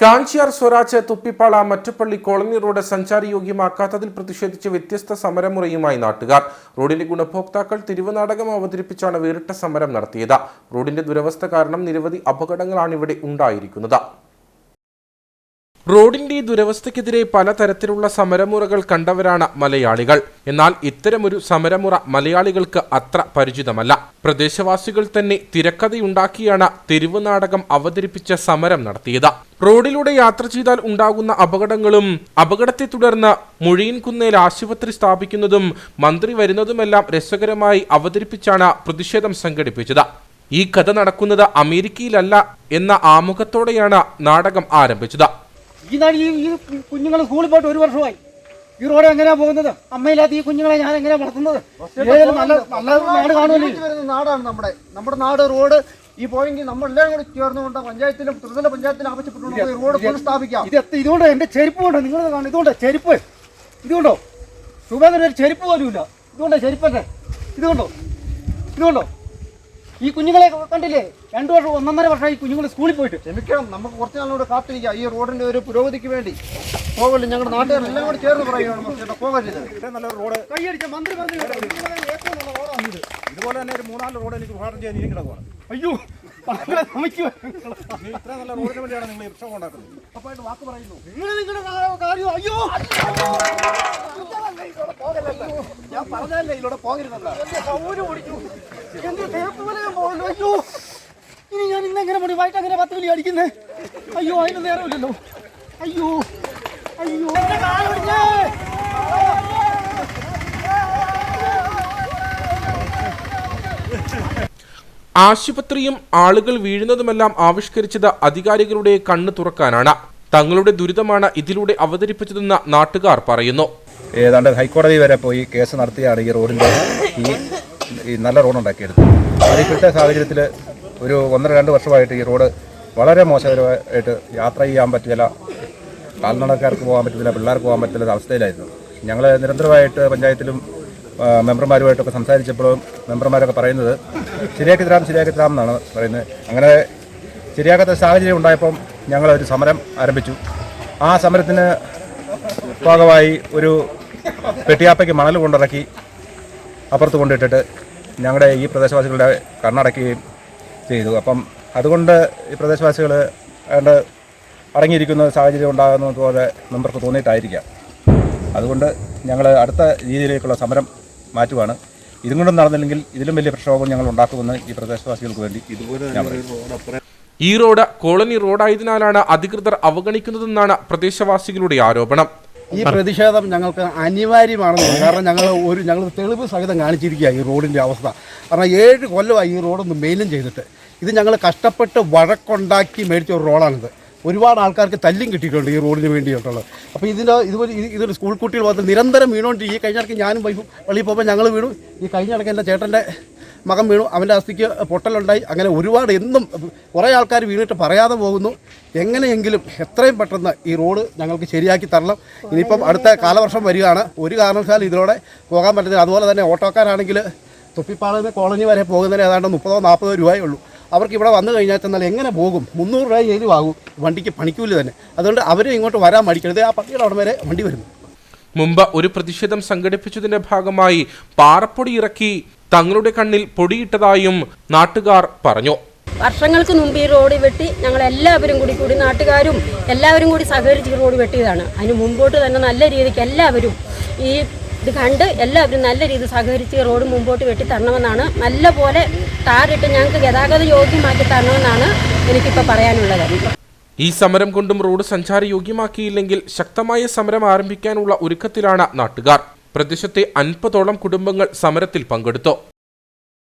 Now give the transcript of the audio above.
Kanchiyar Swaraj തുപ്പിപ്പാള Mattupally colony road സഞ്ചാരയോഗ്യമാക്കാത്തതിൽ പ്രതിഷേധിച്ച് വ്യത്യസ്ത സമരമുറയുമായി നാട്ടുകാർ. റോഡിന്റെ ഗുണഭോക്താക്കൾ തിരുവനാടകം അവതരിപ്പിച്ചാണ് വേറിട്ട സമരം നടത്തിയത്. റോഡിന്റെ ദുരവസ്ഥ കാരണം നിരവധി അപകടങ്ങളാണ് ഇവിടെ ഉണ്ടായിരിക്കുന്നത്. റോഡിന്റെ ദുരവസ്ഥയ്ക്കെതിരെ പലതരത്തിലുള്ള സമരമുറകൾ കണ്ടവരാണ് മലയാളികൾ. എന്നാൽ ഇത്തരമൊരു സമരമുറ മലയാളികൾക്ക് അത്ര പരിചിതമല്ല. പ്രദേശവാസികൾ തന്നെ തിരക്കഥയുണ്ടാക്കിയാണ് തെരുവ് നാടകം അവതരിപ്പിച്ച സമരം നടത്തിയത്. റോഡിലൂടെ യാത്ര ചെയ്താൽ ഉണ്ടാകുന്ന അപകടങ്ങളും അപകടത്തെ തുടർന്ന് മുഴിയൻകുന്നേൽ ആശുപത്രി സ്ഥാപിക്കുന്നതും മന്ത്രി വരുന്നതുമെല്ലാം രസകരമായി അവതരിപ്പിച്ചാണ് പ്രതിഷേധം സംഘടിപ്പിച്ചത്. ഈ കഥ നടക്കുന്നത് അമേരിക്കയിലല്ല എന്ന ആമുഖത്തോടെയാണ് നാടകം ആരംഭിച്ചത്. ഈ നാട് ഈ ഈ കുഞ്ഞുങ്ങൾ സ്കൂളിൽ പോയിട്ട് ഒരു വർഷമായി. ഈ റോഡ് എങ്ങനെയാ പോകുന്നത്? അമ്മയില്ലാത്ത ഈ കുഞ്ഞുങ്ങളെ ഞാൻ എങ്ങനെയാ വളർത്തുന്നത്? നല്ല നല്ല നാട് കാണുമല്ലോ. ജീവിച്ച് വരുന്ന നാടാണ് നമ്മുടെ. നമ്മുടെ നാട് റോഡ്. ഈ പോയെങ്കിൽ നമ്മളെല്ലാം കൂടി ചേർന്നുകൊണ്ട് പഞ്ചായത്തിലും ത്രിതല പഞ്ചായത്തിലും ആവശ്യപ്പെട്ടുകൊണ്ട് ഈ റോഡ് പുനഃസ്ഥാപിക്കാം. ഇത് എത്ര- ഇതുകൊണ്ട് എന്റെ ചെരുപ്പ് കൊണ്ടോ? നിങ്ങൾ കാണും. ഇതുകൊണ്ട്? ചെരുപ്പ്. ഇതുകൊണ്ടോ? സുബേന്ദ്രൻ ഒരു ചെരുപ്പ് പോലും ഇല്ല. ഇതുകൊണ്ടോ ചെരുപ്പല്ലേ ഇതുകൊണ്ടോ? ഇതുകൊണ്ടോ? ഈ കുഞ്ഞുങ്ങളെ കണ്ടില്ലേ? രണ്ടു വർഷം ഒന്നൊന്നര വർഷം ഈ കുഞ്ഞുങ്ങൾ സ്കൂളിൽ പോയിട്ട്. ക്ഷമിക്കണം നമുക്ക് കുറച്ച് നാളോട് കാത്തിരിക്കാം. ഈ റോഡിന്റെ ഒരു പുരോഗതിക്ക് വേണ്ടി. പോകല്ലേ ഞങ്ങളുടെ നാട്ടുകാരെല്ലാം കൂടി ചേർന്ന് പറയുകയാണ് നല്ല റോഡ്. കൈയടിച്ച മന്ത്രി പറഞ്ഞു ഇതുപോലെ തന്നെ ഒരു മൂന്നാൽ റോഡ് എനിക്ക് ഉദ്ഘാടനം ചെയ്യാൻ ഇനിയും കിടക്കുവാണ് അയ്യോ മക്കളെ നമിക്കുവാ. ഈ ഇത്ര നല്ല റോഡിന് വേണ്ടിയാണ് നിങ്ങൾ വാക്ക് പറയുന്നു. നിങ്ങൾ നിങ്ങളുടെ കാര്യം അയ്യോ! ഞാൻ പറഞ്ഞല്ലേ ഇതിലൂടെ പോകരുതല്ല എന്ത് തേപ്പ് ഞാൻ അയ്യോ. ഇനി ഞാൻ ഇന്ന് എങ്ങനെ മണി വൈകിട്ട് അങ്ങനെ പത്ത് വിളി അടിക്കുന്നേ? അയ്യോ അതിന് നേരമില്ലല്ലോ അയ്യോ അയ്യോ. എന്റെ കാലൊടിഞ്ഞേ ആശുപത്രിയും ആളുകൾ വീഴുന്നതുമെല്ലാം ആവിഷ്കരിച്ചത് അധികാരികളുടെ കണ്ണ് തുറക്കാനാണ്. തങ്ങളുടെ ദുരിതമാണ് ഇതിലൂടെ അവതരിപ്പിച്ചതെന്ന് നാട്ടുകാർ പറയുന്നു. ഏതാണ്ട് ഹൈക്കോടതി വരെ പോയി കേസ് നടത്തിയാണ് ഈ റോഡിന്റെ ഈ നല്ല റോഡ് ഉണ്ടാക്കിയെടുത്തത് അത് ഇപ്പോഴത്തെ സാഹചര്യത്തിൽ ഒരു ഒന്നര രണ്ട് വർഷമായിട്ട് ഈ റോഡ് വളരെ മോശകരമായിട്ട് യാത്ര ചെയ്യാൻ പറ്റില്ല. കാൽനടക്കാർക്ക് പോകാൻ പറ്റത്തില്ല പിള്ളേർക്ക് പോകാൻ പറ്റില്ല അവസ്ഥയിലായിരുന്നു. ഞങ്ങൾ നിരന്തരമായിട്ട് പഞ്ചായത്തിലും മെമ്പർമാരുമായിട്ടൊക്കെ സംസാരിച്ചപ്പോഴും മെമ്പർമാരൊക്കെ പറയുന്നത് ശരിയാക്കി തരാം ശരിയാക്കി തരാം എന്നാണ് പറയുന്നത്. അങ്ങനെ ശരിയാക്കാത്ത സാഹചര്യം ഉണ്ടായപ്പം ഞങ്ങളൊരു സമരം ആരംഭിച്ചു. ആ സമരത്തിന് ഭാഗമായി ഒരു പെട്ടിയാപ്പയ്ക്ക് മണൽ കൊണ്ടിറക്കി അപ്പുറത്ത് കൊണ്ടിട്ടിട്ട് ഞങ്ങളുടെ ഈ പ്രദേശവാസികളുടെ കണ്ണടക്കുകയും ചെയ്തു. അപ്പം അതുകൊണ്ട് ഈ പ്രദേശവാസികൾ അതുകൊണ്ട് അടങ്ങിയിരിക്കുന്ന സാഹചര്യം ഉണ്ടാകുന്നത് പോലെ മെമ്പർക്ക് തോന്നിയിട്ടായിരിക്കാം. അതുകൊണ്ട് ഞങ്ങൾ അടുത്ത രീതിയിലേക്കുള്ള സമരം മാറ്റുവാണ്. ഇതും കൊണ്ടും നടന്നില്ലെങ്കിൽ ഇതിലും വലിയ പ്രക്ഷോഭം ഞങ്ങൾ ഉണ്ടാക്കുമെന്ന് ഈ പ്രദേശവാസികൾക്ക് വേണ്ടി ഇതുപോലെ ഈ റോഡ് കോളനി റോഡായതിനാലാണ് അധികൃതർ അവഗണിക്കുന്നതെന്നാണ് പ്രദേശവാസികളുടെ ആരോപണം. ഈ പ്രതിഷേധം ഞങ്ങൾക്ക് അനിവാര്യമാണെന്ന് കാരണം ഞങ്ങൾ ഒരു ഞങ്ങൾ തെളിവ് സഹിതം കാണിച്ചിരിക്കുക ഈ റോഡിന്റെ അവസ്ഥ. കാരണം ഏഴ് കൊല്ലമായി ഈ റോഡൊന്ന് മെയിലും ചെയ്തിട്ട്. ഇത് ഞങ്ങൾ കഷ്ടപ്പെട്ട് വഴക്കുണ്ടാക്കി മേടിച്ച ഒരു റോഡാണിത്. ഒരുപാട് ആൾക്കാർക്ക് തല്ലും കിട്ടിയിട്ടുണ്ട് ഈ റോഡിന് വേണ്ടിയിട്ടുള്ളത്. അപ്പോൾ ഇതിന്റെ ഇതുപോലെ ഇതൊരു സ്കൂൾ കുട്ടികൾ മാത്രം നിരന്തരം വീണുകൊണ്ട് ഈ കഴിഞ്ഞ ഇടയ്ക്ക് ഞാനും വൈഫും വെളിയിൽ പോകുമ്പോൾ ഞങ്ങൾ വീണു. ഈ കഴിഞ്ഞ ഇടയ്ക്ക് എന്റെ ചേട്ടന്റെ മകൻ വീണു അവന്റെ അസ്ഥിക്ക് പൊട്ടലുണ്ടായി. അങ്ങനെ ഒരുപാട് എന്നും കുറേ ആൾക്കാർ വീണിട്ട് പറയാതെ പോകുന്നു. എങ്ങനെയെങ്കിലും എത്രയും പെട്ടെന്ന് ഈ റോഡ് ഞങ്ങൾക്ക് ശരിയാക്കി തരണം. ഇനിയിപ്പം അടുത്ത കാലവർഷം വരികയാണ്. ഒരു കാരണവശാലും ഇതിലൂടെ പോകാൻ പറ്റത്തില്ല. അതുപോലെ തന്നെ ഓട്ടോക്കാരാണെങ്കിൽ തൊപ്പിപ്പാളന്ന് കോളനി വരെ പോകുന്നതിന് ഏതാണ്ട് മുപ്പതോ നാൽപ്പതോ രൂപയേ ഉള്ളൂ. അവർക്ക് ഇവിടെ വന്നു കഴിഞ്ഞാൽ ചെന്നാൽ എങ്ങനെ പോകും? മുന്നൂറ് രൂപ എങ്കിലും ആകും വണ്ടിക്ക് പണിക്കൂലി തന്നെ. അതുകൊണ്ട് അവരും ഇങ്ങോട്ട് വരാൻ മടിക്കരുത്. ആ പട്ടിയുടെ അവിടെ വരെ വണ്ടി വരുന്നു. മുമ്പ് ഒരു പ്രതിഷേധം സംഘടിപ്പിച്ചതിന്റെ ഭാഗമായി പാറപ്പൊടി ഇറക്കി തങ്ങളുടെ കണ്ണിൽ പൊടിയിട്ടതായും നാട്ടുകാർ പറഞ്ഞു. വർഷങ്ങൾക്ക് മുമ്പ് ഈ റോഡ് വെട്ടി ഞങ്ങൾ എല്ലാവരും കൂടി കൂടി നാട്ടുകാരും എല്ലാവരും കൂടി സഹകരിച്ച് റോഡ് വെട്ടിയതാണ്. അതിന് മുമ്പോട്ട് തന്നെ നല്ല രീതിക്ക് എല്ലാവരും ഈ ഇത് കണ്ട് എല്ലാവരും നല്ല രീതിയിൽ സഹകരിച്ച് റോഡ് മുമ്പോട്ട് വെട്ടി തരണമെന്നാണ്. നല്ല പോലെ ടാറിട്ട് ഞങ്ങൾക്ക് ഗതാഗത യോഗ്യമാക്കി തരണമെന്നാണ് എനിക്കിപ്പോൾ പറയാനുള്ളത്. ഈ സമരം കൊണ്ടും റോഡ് സഞ്ചാരയോഗ്യമാക്കിയില്ലെങ്കിൽ ശക്തമായ സമരം ആരംഭിക്കാനുള്ള ഒരുക്കത്തിലാണ് നാട്ടുകാർ. പ്രദേശത്തെ അൻപതോളം കുടുംബങ്ങൾ സമരത്തിൽ പങ്കെടുത്തു.